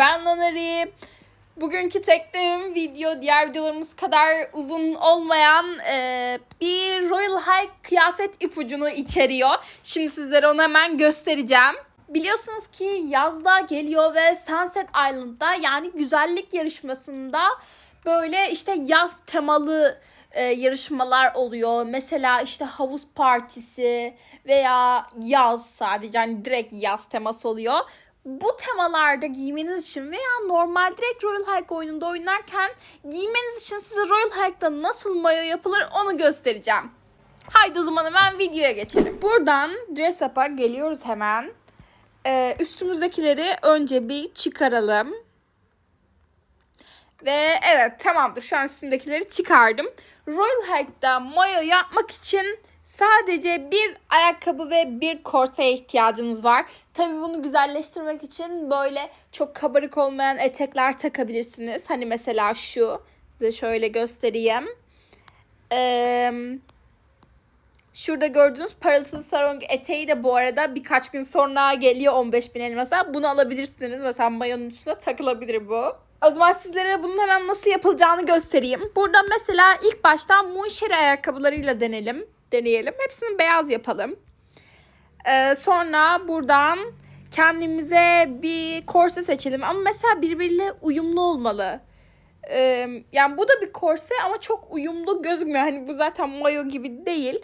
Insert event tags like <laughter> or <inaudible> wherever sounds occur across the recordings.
ben Lanari. Bugünkü çektiğim video diğer videolarımız kadar uzun olmayan e, bir Royal High kıyafet ipucunu içeriyor. Şimdi sizlere onu hemen göstereceğim. Biliyorsunuz ki yazda geliyor ve Sunset Island'da yani güzellik yarışmasında böyle işte yaz temalı e, yarışmalar oluyor. Mesela işte havuz partisi veya yaz sadece hani direkt yaz teması oluyor. Bu temalarda giymeniz için veya normal direkt Royal Hike oyununda oynarken giymeniz için size Royal Hike'da nasıl mayo yapılır onu göstereceğim. Haydi o zaman hemen videoya geçelim. Buradan Dress Up'a geliyoruz hemen. Ee, üstümüzdekileri önce bir çıkaralım. Ve evet tamamdır şu an üstümdekileri çıkardım. Royal Hike'da mayo yapmak için sadece bir ayakkabı ve bir korseye ihtiyacınız var. Tabi bunu güzelleştirmek için böyle çok kabarık olmayan etekler takabilirsiniz. Hani mesela şu. Size şöyle göstereyim. Eee... Şurada gördüğünüz parıltılı sarong eteği de bu arada birkaç gün sonra geliyor 15 bin elmasa. Bunu alabilirsiniz. Mesela mayonun üstüne takılabilir bu. O zaman sizlere bunun hemen nasıl yapılacağını göstereyim. Burada mesela ilk başta Munşeri ayakkabılarıyla deneyelim. Deneyelim. Hepsini beyaz yapalım. Ee, sonra buradan kendimize bir korse seçelim. Ama mesela birbiriyle uyumlu olmalı. Ee, yani bu da bir korse ama çok uyumlu gözükmüyor. Hani bu zaten mayo gibi değil.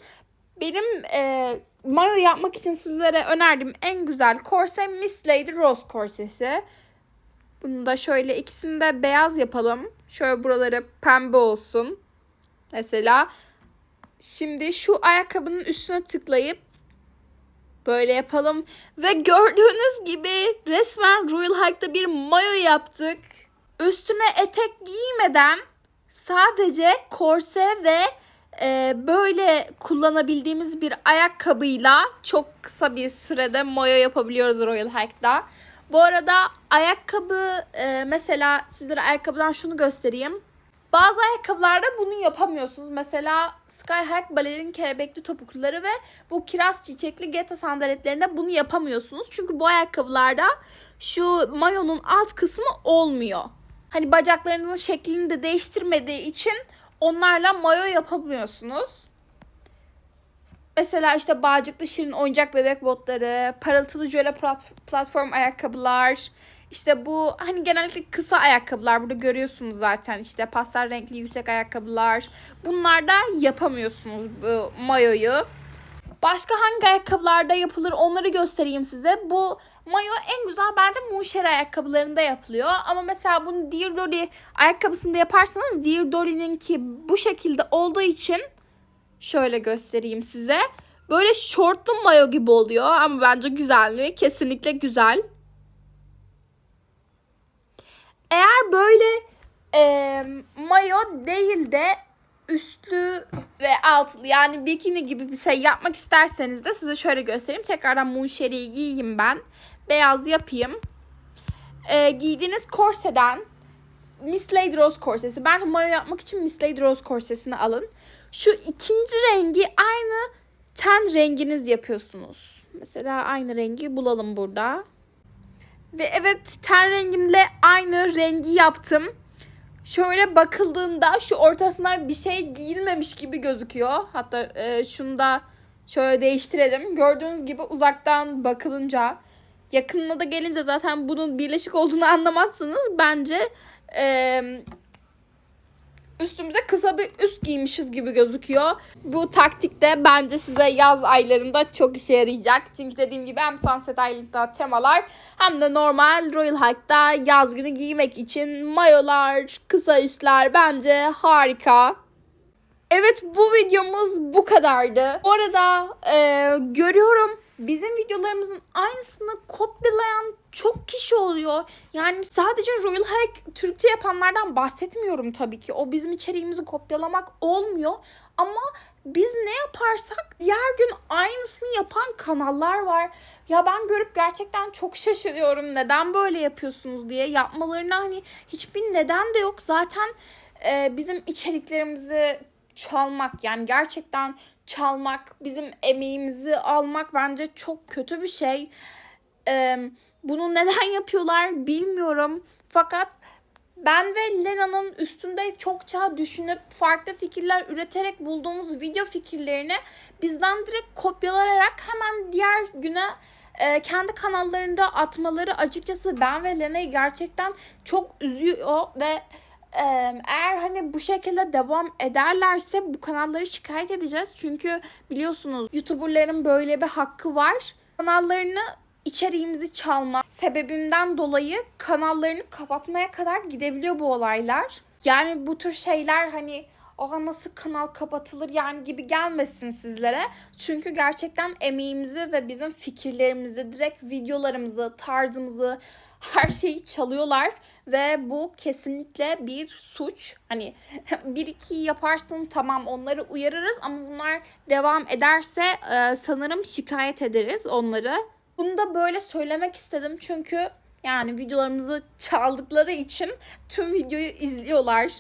Benim e, mayo yapmak için sizlere önerdiğim en güzel korse Miss Lady Rose korsesi. Bunu da şöyle ikisini de beyaz yapalım. Şöyle buraları pembe olsun. Mesela şimdi şu ayakkabının üstüne tıklayıp böyle yapalım. Ve gördüğünüz gibi resmen Royal Hike'da bir mayo yaptık. Üstüne etek giymeden sadece korse ve e, böyle kullanabildiğimiz bir ayakkabıyla çok kısa bir sürede mayo yapabiliyoruz Royal Hike'da. Bu arada ayakkabı e, mesela sizlere ayakkabıdan şunu göstereyim. Bazı ayakkabılarda bunu yapamıyorsunuz. Mesela Skyhawk balerin kelebekli topukluları ve bu kiraz çiçekli Geta sandaletlerinde bunu yapamıyorsunuz. Çünkü bu ayakkabılarda şu mayonun alt kısmı olmuyor. Hani bacaklarınızın şeklini de değiştirmediği için onlarla mayo yapamıyorsunuz. Mesela işte bağcıklı şirin oyuncak bebek botları, parıltılı jöle plat- platform ayakkabılar, işte bu hani genellikle kısa ayakkabılar burada görüyorsunuz zaten işte pastel renkli yüksek ayakkabılar. Bunlarda yapamıyorsunuz bu mayoyu. Başka hangi ayakkabılarda yapılır onları göstereyim size. Bu mayo en güzel bence Muncher ayakkabılarında yapılıyor. Ama mesela bunu Dear Dolly ayakkabısında yaparsanız Dear Dolly'ninki bu şekilde olduğu için şöyle göstereyim size. Böyle şortlu mayo gibi oluyor ama bence güzel mi? Kesinlikle güzel. Eğer böyle e, mayo değil de üstlü ve altlı yani bikini gibi bir şey yapmak isterseniz de size şöyle göstereyim. Tekrardan munşeriyi giyeyim ben. Beyaz yapayım. E, giydiğiniz korseden Miss Lady Rose korsesi. Bence mayo yapmak için Miss Lady Rose korsesini alın. Şu ikinci rengi aynı ten renginiz yapıyorsunuz. Mesela aynı rengi bulalım burada. Ve evet ten rengimle aynı rengi yaptım. Şöyle bakıldığında şu ortasına bir şey giyilmemiş gibi gözüküyor. Hatta e, şunu da şöyle değiştirelim. Gördüğünüz gibi uzaktan bakılınca yakınına da gelince zaten bunun birleşik olduğunu <laughs> anlamazsınız. Bence e, üstümüze kısa bir üst giymişiz gibi gözüküyor. Bu taktik de bence size yaz aylarında çok işe yarayacak. Çünkü dediğim gibi hem Sunset Island'da temalar hem de normal Royal Hike'da yaz günü giymek için mayolar, kısa üstler bence harika. Evet bu videomuz bu kadardı. Bu arada e, görüyorum bizim videolarımızın aynısını kopyalayan çok kişi oluyor. Yani sadece Royal Hike Türkçe yapanlardan bahsetmiyorum tabii ki. O bizim içeriğimizi kopyalamak olmuyor. Ama biz ne yaparsak diğer gün aynısını yapan kanallar var. Ya ben görüp gerçekten çok şaşırıyorum. Neden böyle yapıyorsunuz diye. Yapmalarına hani hiçbir neden de yok. Zaten e, bizim içeriklerimizi çalmak yani gerçekten çalmak, bizim emeğimizi almak bence çok kötü bir şey. Ee, Bunu neden <laughs> yapıyorlar bilmiyorum. Fakat ben ve Lena'nın üstünde çokça düşünüp farklı fikirler üreterek bulduğumuz video fikirlerini bizden direkt kopyalayarak hemen diğer güne e, kendi kanallarında atmaları açıkçası ben ve Lena'yı gerçekten çok üzüyor ve eğer hani bu şekilde devam ederlerse bu kanalları şikayet edeceğiz. Çünkü biliyorsunuz YouTuber'ların böyle bir hakkı var. Kanallarını içeriğimizi çalma sebebimden dolayı kanallarını kapatmaya kadar gidebiliyor bu olaylar. Yani bu tür şeyler hani Aa nasıl kanal kapatılır yani gibi gelmesin sizlere. Çünkü gerçekten emeğimizi ve bizim fikirlerimizi, direkt videolarımızı, tarzımızı, her şeyi çalıyorlar. Ve bu kesinlikle bir suç. Hani <laughs> bir iki yaparsın tamam onları uyarırız ama bunlar devam ederse e, sanırım şikayet ederiz onları. Bunu da böyle söylemek istedim çünkü yani videolarımızı çaldıkları için tüm videoyu izliyorlar.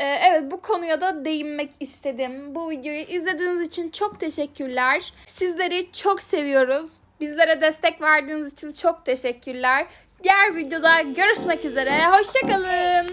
Ee, evet bu konuya da değinmek istedim. Bu videoyu izlediğiniz için çok teşekkürler. Sizleri çok seviyoruz. Bizlere destek verdiğiniz için çok teşekkürler. Diğer videoda görüşmek üzere. Hoşçakalın.